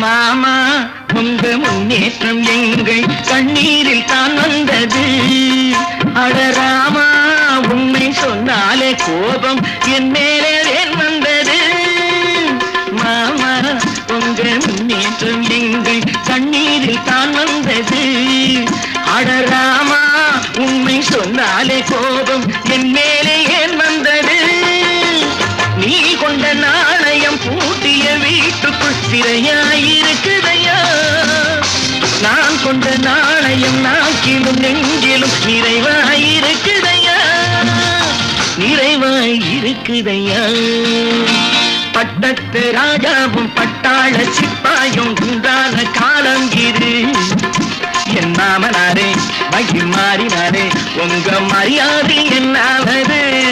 மாமா உங்க முன்னேற்றம் எங்கள் கண்ணீரில் தான் வந்தது. அடராமா உண்மை சொன்னாலே கோபம் என் மேலே ஏன் வந்தது? மாமா உங்க முன்னேற்றம் எங்கள் கண்ணீரில் தான் வந்தது. அடராமா உண்மை சொன்னாலே கோபம் என் மேலே ஏன் வந்தது? நீ கொண்ட நாணயம் பூட்டிய வீட்டுக்குள் சிறையாயிருக்குதையா கொண்ட நாணயம் நாக்கிலும் நெஞ்சிலும் நிறைவாயிருக்குதையா? நிறைவாயிருக்குதையா? பட்டத்து ராஜாவும் பட்டாள சிப்பாயும் உண்டான காலம் இது. என் மாமனாரே மகிழ் மாறினாரே உங்க மரியாதை என்னாவது?